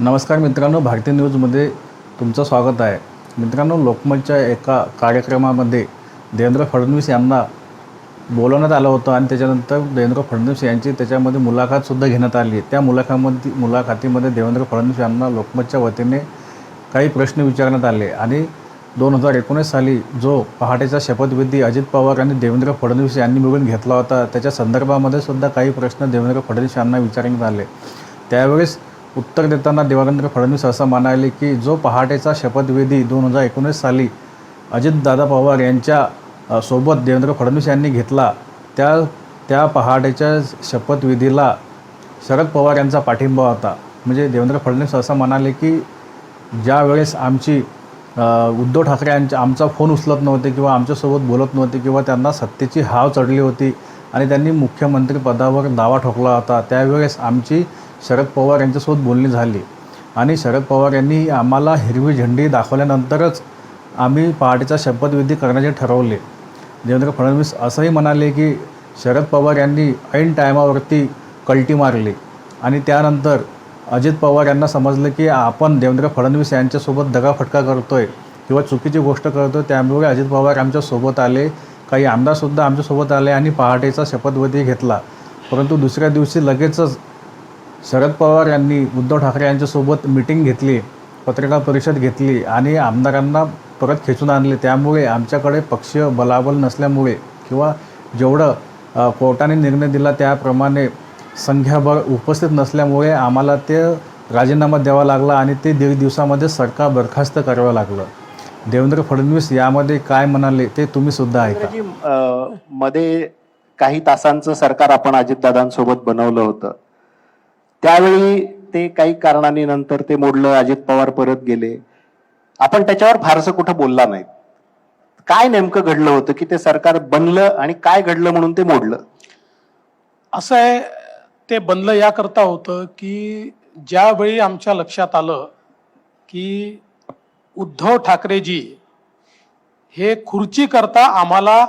नमस्कार मित्रांनो भारतीय न्यूजमध्ये तुमचं स्वागत आहे. मित्रांनो लोकमतच्या एका कार्यक्रमामध्ये देवेंद्र फडणवीस यांना बोलवण्यात आलं होतं आणि त्याच्यानंतर देवेंद्र फडणवीस यांची त्याच्यामध्ये मुलाखतसुद्धा घेण्यात आली. त्या मुलाखतीमध्ये मुलाखतीमध्ये देवेंद्र फडणवीस यांना लोकमतच्या वतीने काही प्रश्न विचारण्यात आले आणि दोन हजार एकोणीस साली जो पहाटेचा शपथविधी अजित पवार आणि देवेंद्र फडणवीस यांनी मिळून घेतला होता त्याच्या संदर्भामध्ये सुद्धा काही प्रश्न देवेंद्र फडणवीस यांना विचारण्यात आले. त्यावेळेस उत्तर देताना देवेंद्र फडणवीस असं म्हणाले की जो पहाटेचा शपथविधी दोन हजार एकोणीस साली अजितदादा पवार यांच्या सोबत देवेंद्र फडणवीस यांनी घेतला त्या त्या पहाटेच्या शपथविधीला शरद पवार यांचा पाठिंबा होता. म्हणजे देवेंद्र फडणवीस असं म्हणाले की ज्या वेळेस आमची उद्धव ठाकरे यांच्या आमचा फोन उचलत नव्हते किंवा आमच्यासोबत बोलत नव्हते किंवा त्यांना सत्तेची हाव चढली होती आणि त्यांनी मुख्यमंत्रीपदावर दावा ठोकला होता त्यावेळेस आमची शरद पवार यांच्यासोबत बोलणी झाली. आणि शरद पवार यांनी आम्हाला हिरवी झेंडी दाखवल्यानंतरच आम्ही पहाटेचा शपथविधी करण्याचे ठरवले. देवेंद्र फडणवीस असंही म्हणाले की शरद पवार यांनी ऐन टायमावरती कल्टी मारली. आणि त्यानंतर अजित पवार यांना समजलं की आपण देवेंद्र फडणवीस यांच्यासोबत दगाफटका करतो आहे किंवा चुकीची गोष्ट करतोय त्यामुळे अजित पवार आमच्यासोबत आले. काही आमदारसुद्धा आमच्यासोबत आले आणि पहाटेचा शपथविधी घेतला. परंतु दुसऱ्या दिवशी लगेचच शरद पवार यांनी उद्धव ठाकरे यांच्यासोबत मिटिंग घेतली पत्रकार परिषद घेतली आणि आमदारांना परत खेचून आणले. त्यामुळे आमच्याकडे पक्ष बलाबल नसल्यामुळे किंवा जेवढं कोर्टाने निर्णय दिला त्याप्रमाणे संख्याबळ उपस्थित नसल्यामुळे आम्हाला ते राजीनामा द्यावा लागला आणि ते दीड दिवसामध्ये सरकार बरखास्त करावं लागलं. देवेंद्र फडणवीस यामध्ये काय म्हणाले ते तुम्ही सुद्धा ऐका. मध्ये काही तासांचं सरकार आपण अजितदादांसोबत बनवलं होतं. त्यावेळी ते काही कारणाने नंतर ते मोडलं अजित पवार परत गेले. आपण त्याच्यावर फारसं कुठं बोलला नाही काय नेमकं घडलं होतं की ते सरकार बनलं आणि काय घडलं म्हणून ते मोडलं? असं आहे ते बनलं याकरता होतं की ज्यावेळी आमच्या लक्षात आलं की उद्धव ठाकरेजी हे खुर्ची करता आम्हाला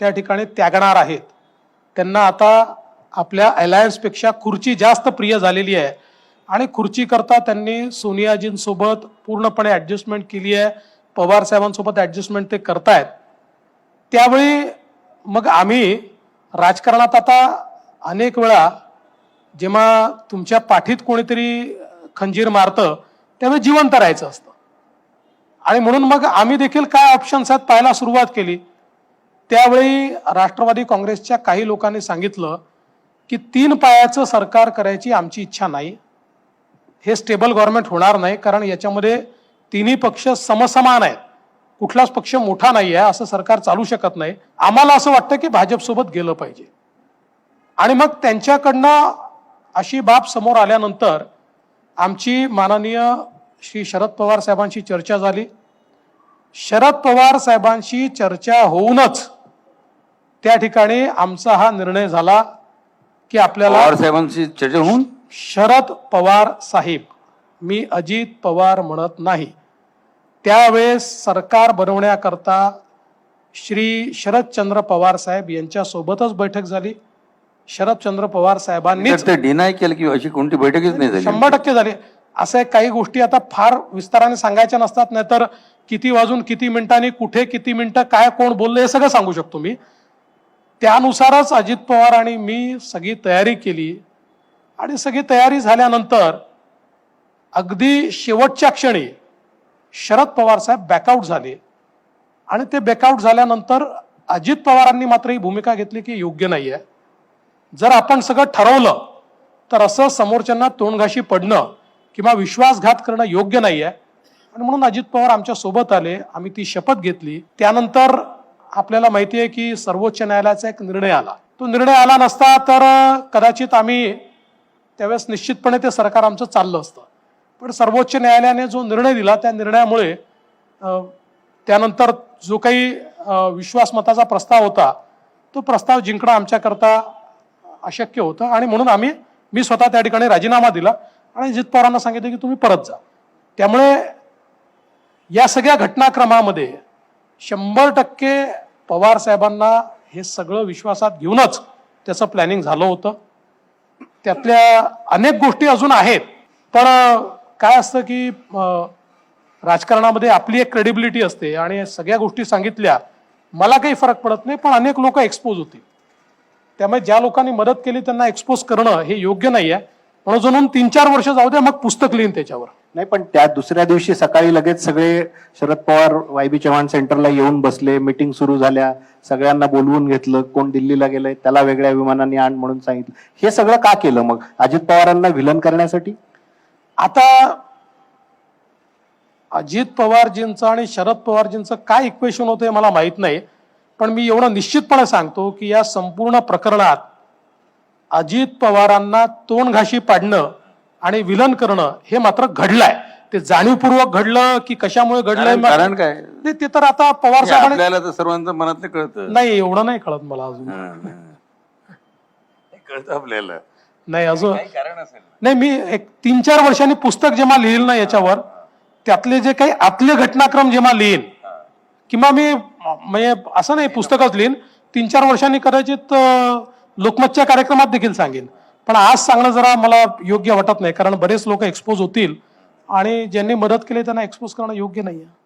त्या ठिकाणी त्यागणार आहेत त्यांना आता आपल्या अलायन्सपेक्षा खुर्ची जास्त प्रिय झालेली आहे. आणि खुर्चीकरता त्यांनी सोनियाजींसोबत पूर्णपणे ॲडजस्टमेंट केली आहे. पवार साहेबांसोबत ॲडजस्टमेंट ते करतायत. त्यावेळी मग आम्ही राजकारणात आता अनेक वेळा जेव्हा तुमच्या पाठीत कोणीतरी खंजीर मारतं त्यावेळी जिवंत राहायचं असतं. आणि म्हणून मग आम्ही देखील काय ऑप्शन्स आहेत पाहायला सुरुवात केली. त्यावेळी राष्ट्रवादी काँग्रेसच्या काही लोकांनी सांगितलं की तीन पायाचं सरकार करायची आमची इच्छा नाही. हे स्टेबल गव्हर्नमेंट होणार नाही कारण याच्यामध्ये तिन्ही पक्ष समसमान आहेत. कुठलाच पक्ष मोठा नाही आहे असं सरकार चालू शकत नाही. आम्हाला असं वाटतं की भाजपसोबत गेलं पाहिजे. आणि मग त्यांच्याकडनं अशी बाब समोर आल्यानंतर आमची माननीय श्री शरद पवार साहेबांशी चर्चा झाली. शरद पवार साहेबांशी चर्चा होऊनच त्या ठिकाणी आमचा हा निर्णय झाला. की आपल्याला पवार साहेबांची चर्चा होऊन? शरद पवार साहेब मी अजित पवार म्हणत नाही. त्यावेळेस सरकार बनवण्याकरता श्री शरदचंद्र पवार साहेब यांच्यासोबतच बैठक झाली. शरदचंद्र पवार साहेबांनीच ते डिनाय केलं की अशी कोणती बैठकच नाही झाली. शंभर टक्के झाली. असे काही गोष्टी आता फार विस्ताराने सांगायच्या नसतात नाहीतर किती वाजून किती मिनिटांनी कुठे किती मिनिटं काय कोण बोललं हे सगळं सांगू शकतो मी. त्यानुसारच अजित पवार आणि मी सगळी तयारी केली. आणि सगळी तयारी झाल्यानंतर अगदी शेवटच्या क्षणी शरद पवार साहेब बॅकआउट झाले. आणि ते बॅकआउट झाल्यानंतर अजित पवारांनी मात्र ही भूमिका घेतली की योग्य नाही आहे जर आपण सगळं ठरवलं तर असं समोरच्यांना तोंडघाशी पडणं किंवा विश्वासघात करणं योग्य नाही आहे आणि म्हणून अजित पवार आमच्यासोबत आले. आम्ही ती शपथ घेतली. त्यानंतर आपल्याला माहिती आहे की सर्वोच्च न्यायालयाचा एक निर्णय आला. तो निर्णय आला नसता तर कदाचित आम्ही त्यावेळेस निश्चितपणे ते सरकार आमचं चाललं असतं. पण सर्वोच्च न्यायालयाने जो निर्णय दिला त्या निर्णयामुळे त्यानंतर जो काही विश्वासमताचा प्रस्ताव होता तो प्रस्ताव जिंकणं आमच्याकरता अशक्य होतं आणि म्हणून आम्ही मी स्वतः त्या ठिकाणी राजीनामा दिला आणि अजित पवारांना सांगितलं की तुम्ही परत जा. त्यामुळे या सगळ्या घटनाक्रमामध्ये शंभर टक्के पवार साहेबांना हे सगळं विश्वासात घेऊनच त्याचं प्लॅनिंग झालं होतं. त्यातल्या अनेक गोष्टी अजून आहेत. पण काय असतं की राजकारणामध्ये आपली एक क्रेडिबिलिटी असते आणि सगळ्या गोष्टी सांगितल्या मला काही फरक पडत नाही पण अनेक लोक एक्सपोज होतील त्यामुळे ज्या लोकांनी मदत केली त्यांना एक्सपोज करणं हे योग्य नाही आहे म्हणून म्हणून तीन चार वर्ष जाऊ द्या मग पुस्तक लिहिन त्याच्यावर. नाही पण त्या दुसऱ्या दिवशी सकाळी लगेच सगळे शरद पवार वाय बी चव्हाण सेंटरला येऊन बसले मिटिंग सुरू झाल्या सगळ्यांना बोलवून घेतलं कोण दिल्लीला गेलंय त्याला वेगळ्या विमानाने आण म्हणून सांगितलं. हे सगळं का केलं मग? अजित पवारांना विलन करण्यासाठी? आता अजित पवारजींचं आणि शरद पवारजींचं काय इक्वेशन होतं हे मला माहीत नाही पण मी एवढं निश्चितपणे सांगतो की या संपूर्ण प्रकरणात अजित पवारांना तोंड घाशी पाडणं आणि विलन करणं हे मात्र घडलंय. ते जाणीवपूर्वक घडलं की कशामुळे घडलंय कारण- काय? ते ते तर आता पवार हे साहेबांनी आपल्याला तर सर्वांचं मनातलं कळतं. नाही एवढं नाही कळत मला अजून. कळतं आपल्याला. नाही अजून काही कारण असेल. नाही मी एक तीन चार वर्षांनी पुस्तक जेव्हा लिहिल ना याच्यावर त्यातले जे काही आतले घटनाक्रम जेव्हा लिहीन किंवा मी म्हणजे असं नाही पुस्तकच लिहीन तीन चार वर्षांनी कदाचित अं, लोकमतच्या कार्यक्रमात देखील सांगेन. पण आज सांगणं जरा मला योग्य वाटत नाही कारण बरेच लोक एक्सपोज होतील आणि ज्यांनी मदत केली त्यांना एक्सपोज करणं योग्य नाही आहे